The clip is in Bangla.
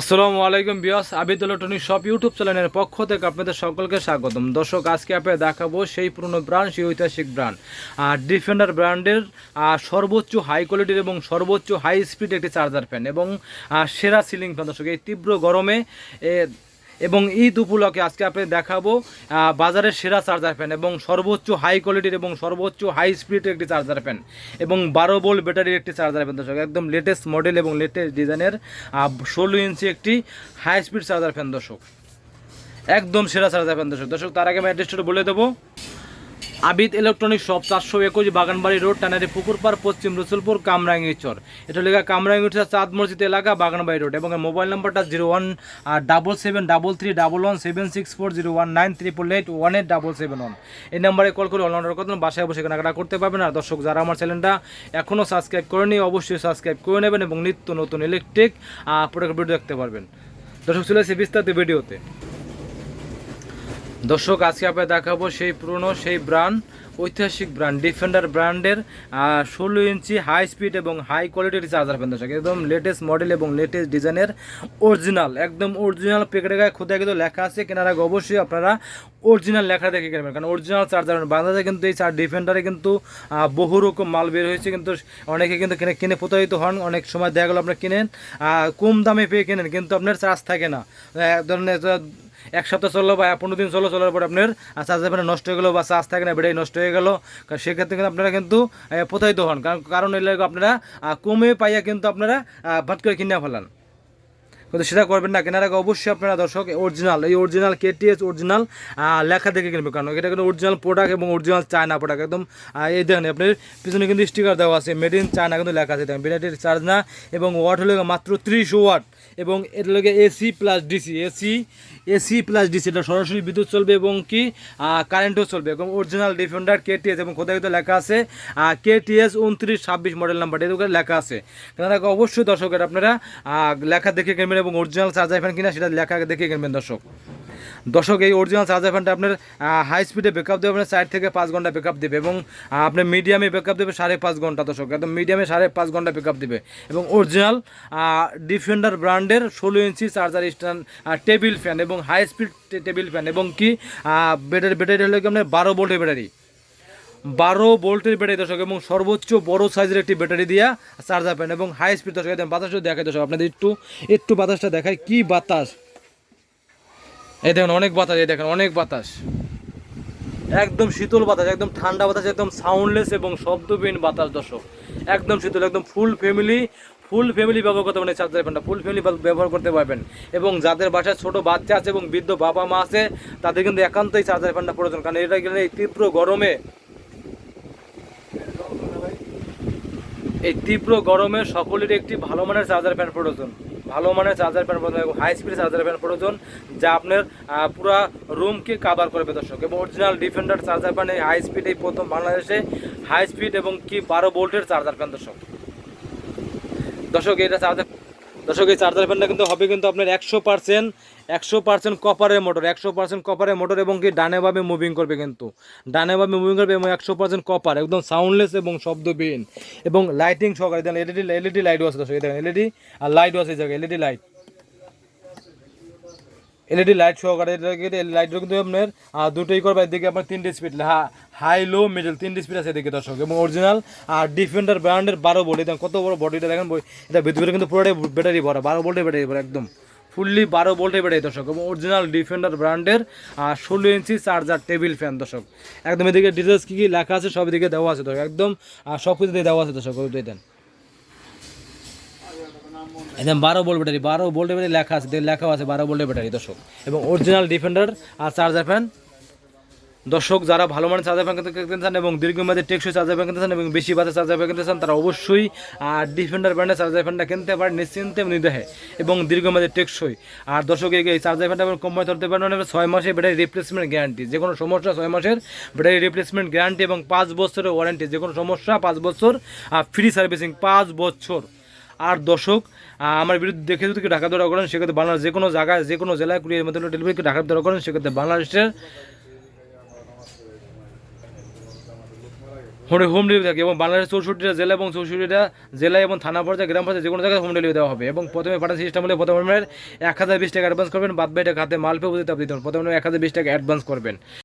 আসসালামু আলাইকুম Biyas Abid electronic shop YouTube চ্যানেলের পক্ষ থেকে আপনাদের সকলকে স্বাগতম। দর্শক, আজকে আপনাকে দেখাবো সেই পুরনো ব্র্যান্ড, সেই ঐতিহাসিক ব্র্যান্ড। আর ডিফেন্ডার ব্র্যান্ডের সর্বোচ্চ হাই কোয়ালিটির এবং সর্বোচ্চ হাই স্পিড একটি চার্জার ফ্যান এবং সেরা সিলিং ফ্যান। দর্শক, এই তীব্র গরমে এবং ঈদ উপলক্ষে আজকে আপনি দেখাবো বাজারের সেরা চার্জার ফ্যান এবং সর্বোচ্চ হাই কোয়ালিটির এবং সর্বোচ্চ হাই স্পিডের একটি চার্জার ফ্যান এবং বারো বোল্ট ব্যাটারির একটি চার্জার ফ্যান দর্শক, একদম লেটেস্ট মডেল এবং লেটেস্ট ডিজাইনের ষোলো ইঞ্চি একটি হাই স্পিড চার্জার ফ্যান দর্শক। একদম সেরা চার্জার ফ্যান দর্শক। দর্শক, তার আগে আমি অ্যাড্রেসটা বলে দেবো। আবিদ ইলেকট্রনিক শপ, চারশো একুশ বাগানবাড়ি রোড, টানারি পুকুরপাড় পশ্চিম রসুলপুর কামরাঙ্গিচর এটা লেখা কামরাঙ্গিচর চাঁদ মসজিদ এলাকা, বাগানবাড়ি রোড। এবং মোবাইল নাম্বারটা zero one double seven, double three, double one, seven six four, zero one nine triple eight, one eight, double seven one. এই নাম্বারে কল করে অনলাইন অর্ডার করতে বাসায় বসে কেনাকাটা করতে পারবেন। আর দর্শক, যারা আমার চ্যানেলটা এখনও সাবস্ক্রাইব করেনি অবশ্যই সাবস্ক্রাইব করে নেবেন এবং নিত্য নতুন ইলেকট্রিক প্রোডাক্ট ভিডিও দেখতে পারবেন। দর্শক, চলে এসে বিস্তারিত ভিডিওতে। দর্শক, আজকে আপনাদের দেখাবো সেই পুরনো, সেই ব্র্যান্ড ঐতিহাসিক ব্র্যান্ড ডিফেন্ডার ব্র্যান্ডের ষোলো ইঞ্চি হাই স্পিড এবং হাই কোয়ালিটির চার্জার ফ্যান দর্শক একদম লেটেস্ট মডেল এবং লেটেস্ট ডিজাইনের অরিজিনাল একদম অরিজিনাল প্যাকেটে গায়ে খোদায় কিন্তু লেখা আছে। কেনার আগে অবশ্যই আপনারা অরিজিনাল লেখা দেখে কিনবেন কারণ অরিজিনাল চার্জার বাংলাদেশে কিন্তু এই চার ডিফেন্ডারে কিন্তু বহু রকম মাল বের হয়েছে। কিন্তু অনেকে কিন্তু কিনে কিনে প্রতারিত হন, অনেক সময় দেখা গেলো আপনার কিনেন কম দামে পেয়ে কেনেন, কিন্তু আপনার চার্জ থাকে না। এক ধরনের এক সপ্তাহ চলল বা পনেরো দিন চলল, চলার পর আপনার চার্জ এখানে নষ্ট হয়ে গেলো বা চার্জ থাকে না ব্যাটারি নষ্ট হয়ে গেলো সেক্ষেত্রে কিন্তু আপনারা কিন্তু প্রতারিত হন। কারণ কারণ এলাকা আপনারা কমে পাইয়া কিন্তু আপনারা ভাট করে কিনে ফেলান। কিন্তু সেটা করবেন না। কেনার আগে অবশ্যই আপনারা দর্শক অরিজিনাল এই অরিজিনাল কেটিএস অরিজিনাল লেখা দেখে কিনবে কারণ এটা কিন্তু অরিজিনাল প্রোডাক্ট এবং অরিজিনাল চায়না প্রোডাক্ট একদম এই দেখেন আপনার পিছনে কিন্তু স্টিকার দেওয়া আছে। মেড ইন চায়না কিন্তু লেখা আছে। দেখেন ব্যাটারির চার্জ না এবং ওয়াট হলো মাত্র ত্রিশ ওয়াট এবং এটা লগে AC plus DC AC AC plus DC এটা সরাসরি বিদ্যুৎ চলবে এবং কি কারেন্টও চলবে। এবং অরিজিনাল ডিফেন্ডার কেটিএস এবং কোথায় কোথায় লেখা আছে কেটিএস উনত্রিশ ছাব্বিশ মডেল নাম্বার উপরে লেখা আছে। কেননা অবশ্যই দর্শকের আপনারা লেখা দেখে কিনবেন এবং অরিজিনাল চার্জার ফ্যান কিনা সেটা লেখা দেখে কিনবেন দর্শক। দর্শক, এই অরিজিনাল চার্জার ফ্যানটা আপনার হাই স্পিডে ব্যাকআপ দেবে, আপনার চার থেকে পাঁচ ঘণ্টা ব্যাকআপ দেবে এবং আপনার মিডিয়ামে ব্যাকআপ দেবে সাড়ে পাঁচ ঘণ্টা দর্শক। একদম মিডিয়ামে সাড়ে পাঁচ ঘণ্টা ব্যাকআপ দেবে। এবং অরিজিনাল ডিফেন্ডার ব্র্যান্ডের ষোলো inch charger stand table fan এবং হাই স্পিড টেবিল ফ্যান এবং কি ব্যাটারি ব্যাটারি হলো কি আপনার বারো ভোল্টের ব্যাটারি বারো ভোল্টের ব্যাটারি দর্শক এবং সর্বোচ্চ বড় সাইজের একটি ব্যাটারি দিয়া চার্জার ফ্যান এবং হাই স্পিড দর্শক একদম বাতাসও দেখায় দর্শক, আপনাদের একটু একটু বাতাসটা দেখায় কি বাতাস? এই দেখেন অনেক বাতাস, এই দেখেন অনেক বাতাস। একদম শীতল বাতাস, একদম ঠান্ডা বাতাস, একদম সাউন্ডলেস এবং শব্দবিহীন বাতাস দর্শক। একদম শীতল, একদম ফুল ফ্যামিলি ফুল ফ্যামিলি ব্যবহার করতে পারেন চার্জার ফ্যানটা ফুল ফ্যামিলি ব্যবহার করতে পারবেন। এবং যাদের বাসায় ছোট বাচ্চা আছে এবং বৃদ্ধ বাবা মা আছে, তাদের কিন্তু একান্তই চার্জার ফ্যানটা প্রয়োজন, কারণ এটা গেলে এই তীব্র গরমে এই তীব্র গরমে সকলের একটি ভালো মানের চার্জার ফ্যান প্রয়োজন। ভালো মানের চার্জার ফ্যান প্রয়োজন এবং হাই স্পিড চার্জার ফ্যান প্রয়োজন যা আপনার পুরা রুমকে কাভার করবে দর্শক। এবং অরিজিনাল ডিফেন্ডার চার্জার ফ্যান এই হাই স্পিড এই প্রথম বাংলাদেশে হাই স্পিড এবং কি বারো বোল্টের চার্জার ফ্যান দর্শক। দর্শক, এটা চার্জার দর্শক, এই চার্জার ফ্যানটা কিন্তু হবে কিন্তু আপনার একশো পার্সেন্ট একশো পার্সেন্ট কপারের মোটর একশো পার্সেন্ট কপারের মোটর এবং কি ডানেভাবে মুভিং করবে কিন্তু। ডানেভাবে মুভিং করবে এবং একশো পার্সেন্ট কপার একদম সাউন্ডলেস এবং শব্দবিহীন। এবং লাইটিং সহকারে, দেখেন এলইডি এলইডি লাইটও আছে দর্শক দেখেন এলইডি আর লাইটও আছে এই জায়গায় এলইডি লাইট এলইডি লাইট সহকারে লাইটও কিন্তু আপনার দুটোই করবে। এদিকে আপনার তিনটে স্পিড হাই লো মিডল তিনটে স্পিড আছে এদিকে দর্শক। এবং অরিজিনাল আর ডিফেন্ডার ব্র্যান্ডের বারো ভোল্ট দেখেন কত বড় বডিটা দেখেন এটা ভিতরে কিন্তু পুরোটাই ব্যাটারি ভরা, বারো ভোল্টের ব্যাটারি ভরা একদম। ফুললি বারো ভোল্টের ব্যাটারি দর্শক। এবং অরিজিনাল ডিফেন্ডার ব্র্যান্ডের ষোলো ইঞ্চি চার্জার টেবিল ফ্যান দর্শক। একদম এদিকে ডিটেলস কী কী লেখা আছে, সব এদিকে দেওয়া আছে দর্শক। একদম সব কিছু দেওয়া আছে দর্শক। দেন। একদম বারো ভোল্ট ব্যাটারি বারো ভোল্টের ব্যাটারি লেখা আছে লেখাও আছে বারো ভোল্টের ব্যাটারি দর্শক। এবং অরিজিনাল ডিফেন্ডার আর চার্জার ফ্যান দর্শক, যারা ভালো মানের চার্জার ফ্যান কিনতে চান এবং দীর্ঘমেয়াদী টেকসই চার্জার ফ্যান কিনতে চান এবং বেশি বাজে চার্জার ফ্যান কিনতে চান, তারা অবশ্যই আর ডিফেন্ডার ব্র্যান্ডের চার্জার ফ্যানটা কিনতে পারেন, নিশ্চিন্তে নির্দেহে এবং দীর্ঘমেয়াদী টেকসই। আর দর্শক, এই চার্জার ফ্যানটা কোম্পানি ধরতে পারেন ছয় মাসের ব্যাটারি রিপ্লেসমেন্ট গ্যারান্টি যে কোনো সমস্যা ছয় মাসের ব্যাটারি রিপ্লেসমেন্ট গ্যারান্টি এবং পাঁচ বছরের ওয়ারেন্টি যে কোনো সমস্যা পাঁচ বছর আর ফ্রি সার্ভিসিং পাঁচ বছর। আর দর্শক আমার বিরুদ্ধে দেখে যদি ঢাকা দৌড়া করেন, সেক্ষেত্রে বাংলাদেশ যে কোনো জায়গায়, যে কোনো জেলায় কুড়ির মধ্যে ডেলিভারিকে ঢাকা দৌড়া করেন, সেক্ষেত্রে বাংলাদেশের হোম হোম ডেলিভারি থাকে এবং বাংলাদেশের চৌষট্টিটা জেলা এবং চৌষট্টিটা জেলা এবং থানা পর্যায়ে, গ্রাম পর্যায়ে যে কোনো জায়গায় হোম ডেলিভারি দেওয়া হবে এবং প্রথমে পাঠান সিস্টেম হলে প্রথমে এক হাজার বিশ টাকা অ্যাডভান্স করবেন, বাদ বাকিটা খাতে মাল পেয়ে বুঝতে দিতে হবে। প্রথমে এক হাজার বিশ টাকা অ্যাডভান্স করবেন